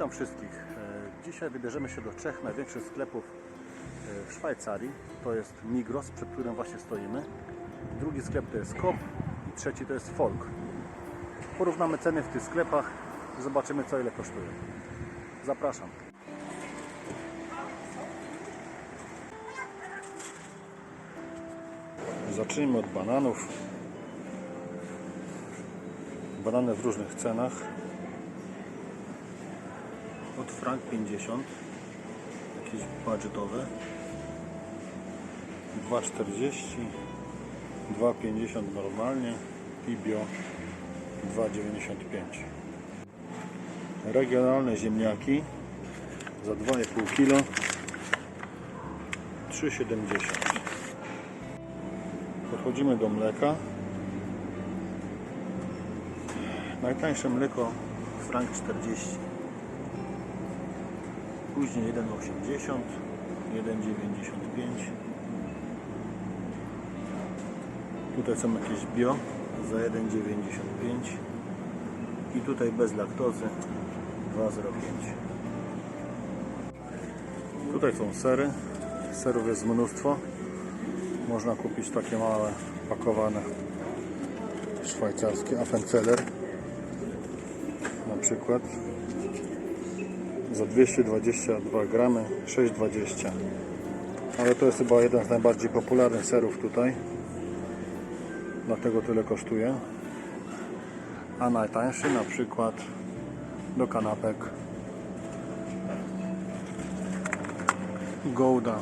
Witam wszystkich. E, Dzisiaj wybierzemy się do trzech największych sklepów e, w Szwajcarii. To jest Migros, przed którym właśnie stoimy. Drugi sklep to jest Coop i trzeci to jest Folk. Porównamy ceny w tych sklepach i zobaczymy co ile kosztuje. Zapraszam. Zacznijmy od bananów. Banany w różnych cenach. Od frank 50 jakieś budżetowe. 2,40 2,50 normalnie i bio 2,95 regionalne ziemniaki za 2,5 kg 3,70 podchodzimy do mleka. Najtańsze mleko frank 40 Później 1,80, 1,95. Tutaj są jakieś bio za 1,95 i tutaj bez laktozy 2,05. Tutaj są sery. Serów jest mnóstwo. Można kupić takie małe, pakowane szwajcarskie Affenzeller na przykład za 222 gramy 6,20 ale to jest chyba jeden z najbardziej popularnych serów tutaj. Dlatego tyle kosztuje. A najtańszy na przykład do kanapek. Gouda.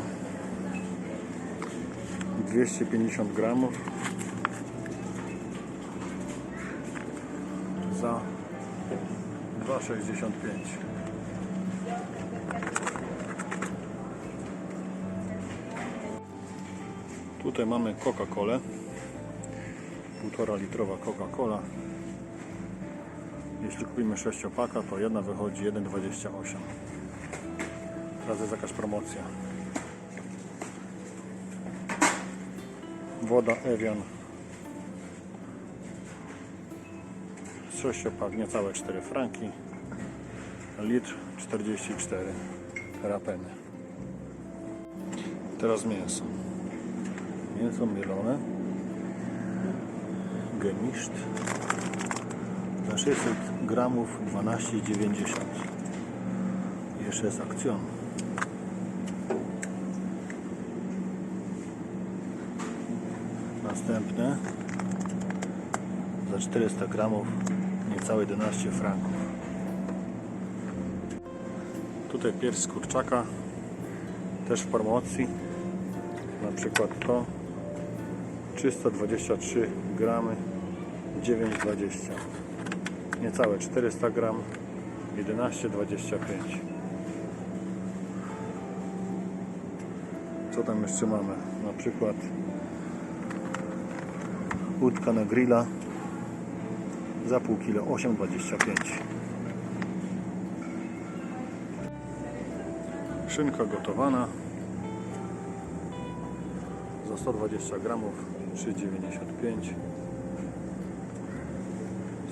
250 gramów. Za 2,65 Tutaj mamy Coca-Colę. Półtora litrowa Coca-Cola. Jeśli kupimy sześciopaka, to jedna wychodzi 1,28. Teraz jest jakaś promocja. Woda Evian. Sześciopak, niecałe 4 franki. Litr 44 rapeny. Teraz mięso mięso mielone. Gemiszt. Za 600 gramów 12,90 jeszcze jest akcjon następne. Za 400 gramów niecałe 11 franków. Tutaj pierś z kurczaka. Też w promocji. Na przykład to 323 gramy 9,20 niecałe 400 gram 11,25 co tam jeszcze mamy? Na przykład łódka na grilla za pół kilo 8,25 szynka gotowana 120 gramów 3,95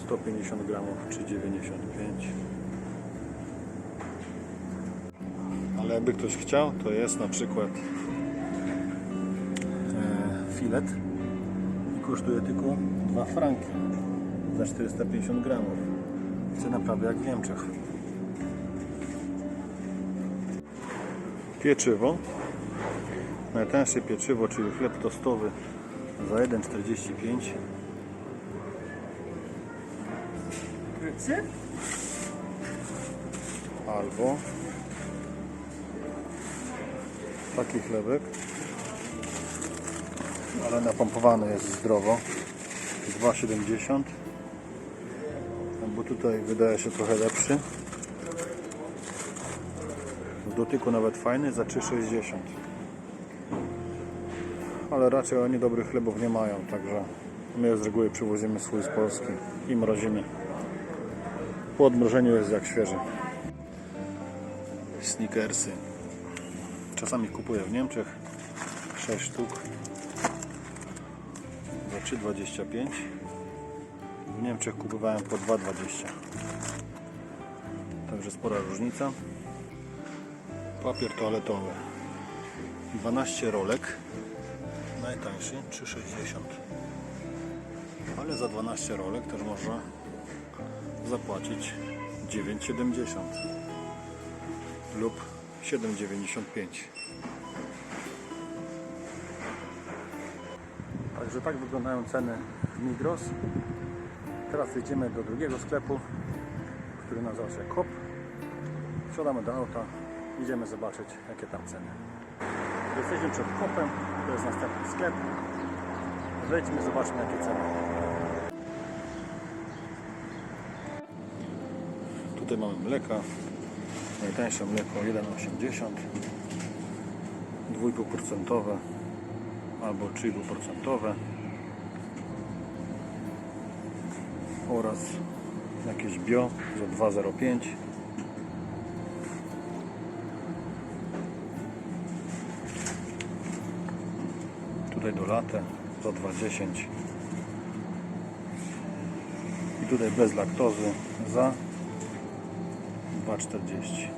150 gramów 3,95 ale jakby ktoś chciał to jest na przykład e, filet i kosztuje tylko 2 franki za 450 gramów. Cena prawie jak w Niemczech. Pieczywo Najtańsze pieczywo, czyli chleb tostowy za 1,45 Grütze. albo taki chlebek ale napompowany jest zdrowo. 2,70 bo tutaj wydaje się trochę lepszy. W dotyku nawet fajny za 3,60 ale raczej oni dobrych chlebów nie mają, także my z reguły przywozimy swój z Polski i mrozimy. Po odmrożeniu jest jak świeży. Snickersy. Czasami kupuję w Niemczech 6 sztuk za 3,25 W Niemczech kupowałem po 2,20 Tak także spora różnica. Papier toaletowy 12 rolek, najtańszy 3,60 ale za 12 rolek też można zapłacić 9,70 lub 7,95 Także tak wyglądają ceny w Migros. Teraz jedziemy do drugiego sklepu, który nazywa się KOP. Wsiadamy do auta, idziemy zobaczyć jakie tam ceny. Jesteśmy przed KOPem, to jest następny sklep. Wejdźmy, zobaczmy jakie ceny. Tutaj mamy mleka. Najtańsze mleko 1,80 2,5% albo 3,5% oraz jakieś bio za 2,05 za 2,10 i tutaj bez laktozy za 2,40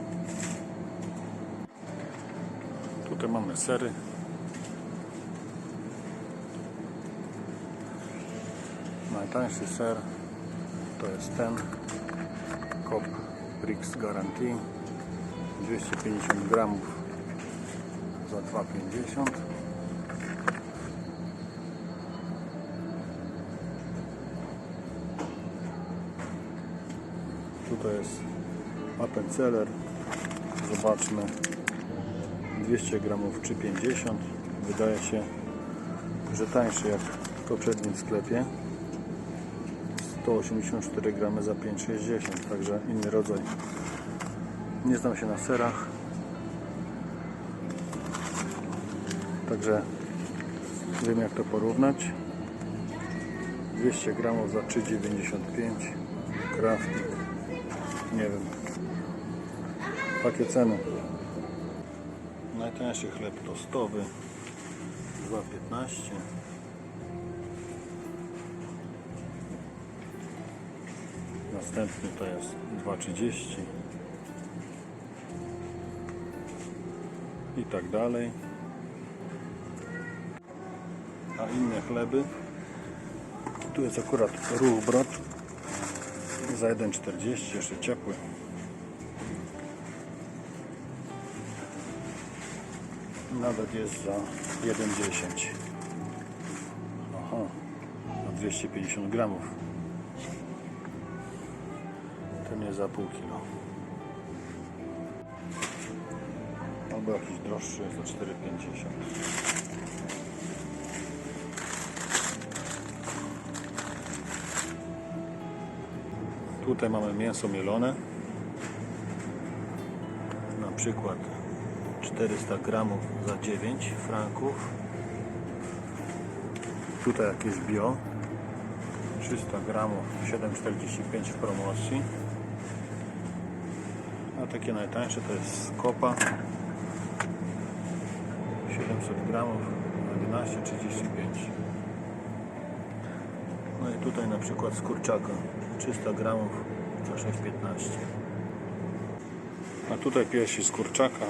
tutaj mamy sery. Najtańszy ser to jest ten. Cop Brix Guarantee. 250 gramów za 2,50 Tutaj jest Appenzeller Zobaczmy. 200 gramów 3,50 Wydaje się, że tańszy jak w poprzednim sklepie. 184 gramy za 5,60 także inny rodzaj. Nie znam się na serach. Także wiem jak to porównać. 200 gramów za 3,95 crafting nie wiem. Takie ceny. Najtańszy chleb tostowy. 2,15 Następny to jest 2,30 i tak dalej. A inne chleby. Tu jest akurat ruch brod za 1,40 jeszcze ciepły. Nawet jest za 1,10 Aha, na 250 gramów ten jest za pół kilo. Albo jakiś droższy za 4,50. Tutaj mamy mięso mielone. Na przykład 400 gramów za 9 franków. Tutaj jakieś bio. 300 gramów 7,45 w promocji. A takie najtańsze to jest skopa 700 gramów 11,35 I tutaj na przykład z kurczaka 300 gramów za 6,15 A tutaj piersi z kurczaka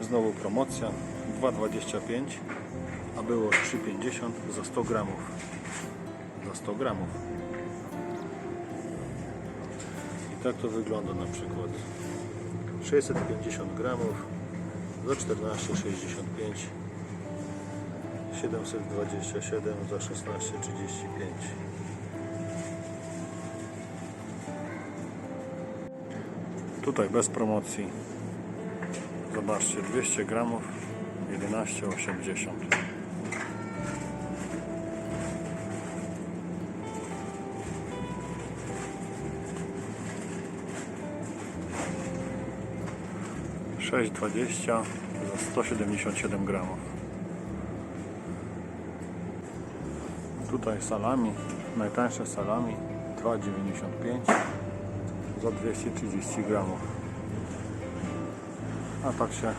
znowu promocja 2,25 a było 3,50 za 100 gramów. Za 100 gramów. I tak to wygląda na przykład. 650 gramów za 14,65 727 za 16,35 Tutaj bez promocji. Zobaczcie 200 gramów 11,80 6,20 za 177 gramów. Tutaj salami, najtańsze salami 2,95 za 230 gramów. A tak się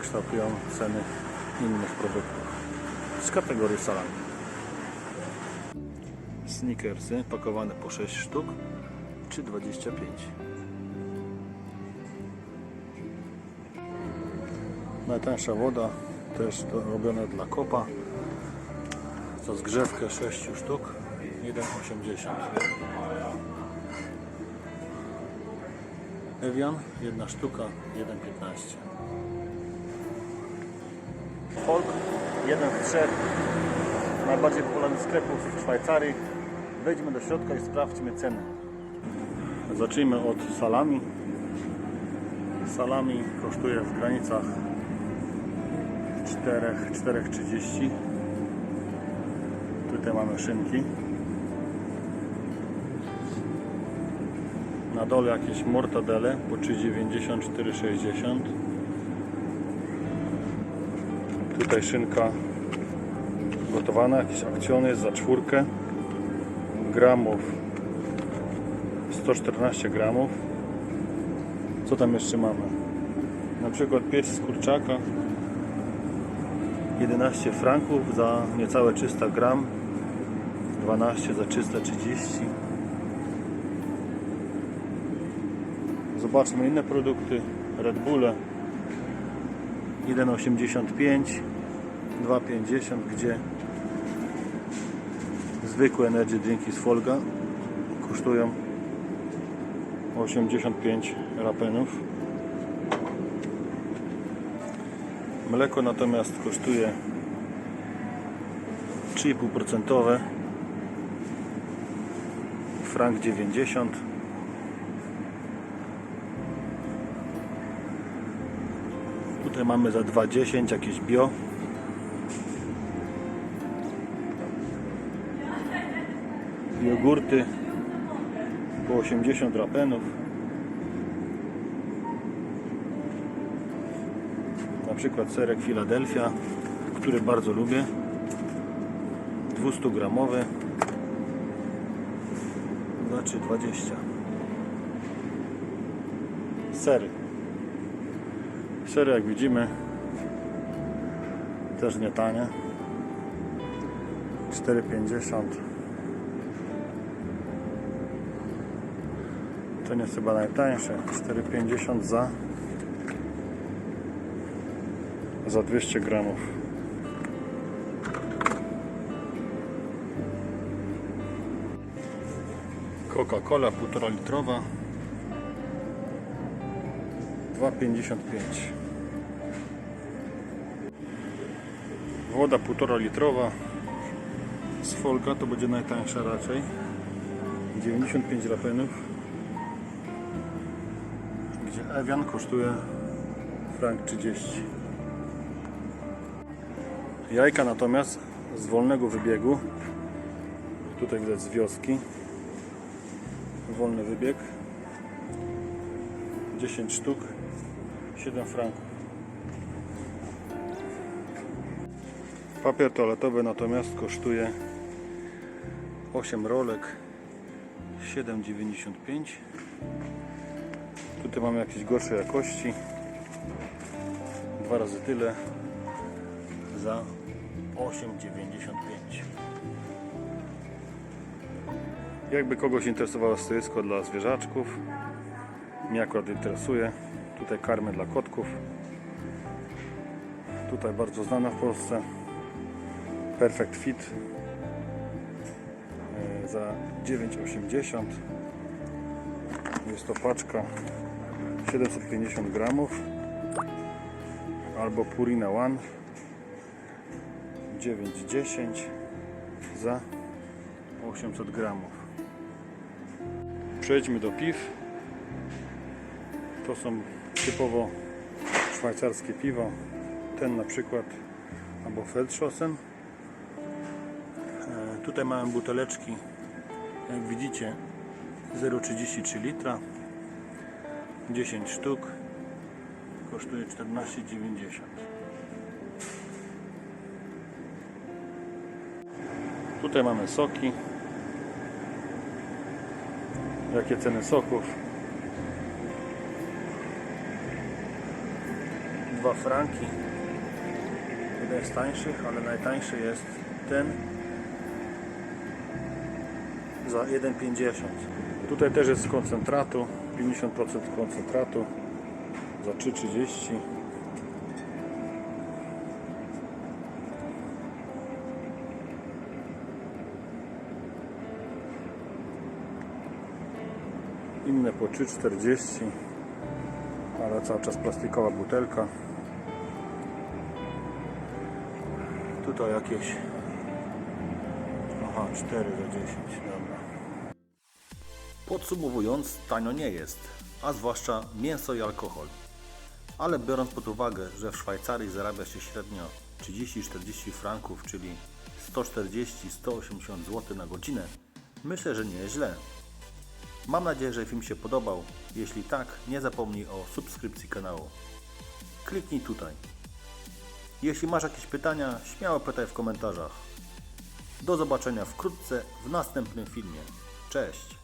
kształtują ceny innych produktów z kategorii salami. Snickersy pakowane po 6 sztuk 3,25 Najtańsza woda też robiona dla kopa za zgrzewkę 6 sztuk, 1,80. Evian, jedna sztuka, 1,15. Folk, jeden z trzech najbardziej popularnych sklepów w Szwajcarii. Wejdźmy do środka i sprawdźmy ceny. Zacznijmy od salami. Salami kosztuje w granicach 4, 4,30. Tutaj mamy szynki. Na dole jakieś mortadele po 3,90, 4,60. Tutaj szynka gotowana, jakieś akcjony za czwórkę. Gramów. 114 gramów. Co tam jeszcze mamy? Na przykład pierś z kurczaka. 11 franków za niecałe 300 gram 12 za 330 zobaczmy inne produkty. Red Bulle. 1,85 2,50 gdzie zwykłe energy drinki z Folga kosztują 85 rapenów. Mleko natomiast kosztuje 3,5% frank 90 tutaj mamy za 2,10 jakieś bio. Jogurty po 80 rapenów. Na przykład serek Philadelphia który bardzo lubię. 200 gramowy za 3,20 sery sery jak widzimy też nie tanie 4,50 Ten jest chyba najtańszy. 4,50 za za 200 gramów. Coca-Cola 1,5 litrowa. 2,55 Woda 1,5 litrowa. Z Folga to będzie najtańsza raczej. 95 rapenów. Gdzie Evian kosztuje frank 30. Jajka natomiast z wolnego wybiegu, tutaj widać z wioski, wolny wybieg, 10 sztuk, 7 franków. Papier toaletowy natomiast kosztuje 8 rolek 7,95 Tutaj mamy jakieś gorsze jakości. Dwa razy tyle za 8,95. Jakby kogoś interesowało stoisko dla zwierzaczków, mnie akurat interesuje. Tutaj karmy dla kotków. Tutaj bardzo znana w Polsce. Perfect Fit e, za 9,80 jest to paczka 750 gramów albo Purina One 9,10 za 800 gramów przejdźmy do piw. To są typowo szwajcarskie piwo ten na przykład albo Feldschossen E, tutaj mamy buteleczki jak widzicie 0,33 litra. 10 sztuk. Kosztuje 14,90 tutaj mamy soki jakie ceny soków? 2 franki. Jeden z tańszych, ale najtańszy jest ten za 1,50 tutaj też jest z koncentratu 50% koncentratu za 3,30 Inne po 3,40 ale cały czas plastikowa butelka. Tutaj jakieś Aha, 4 za 10, dobra. Podsumowując, tanio nie jest, a zwłaszcza mięso i alkohol. Ale biorąc pod uwagę, że w Szwajcarii zarabia się średnio 30-40 franków, czyli 140-180 zł na godzinę, myślę, że nie jest źle. Mam nadzieję, że film się podobał. Jeśli tak, nie zapomnij o subskrypcji kanału. Kliknij tutaj. Jeśli masz jakieś pytania, śmiało pytaj w komentarzach. Do zobaczenia wkrótce w następnym filmie. Cześć!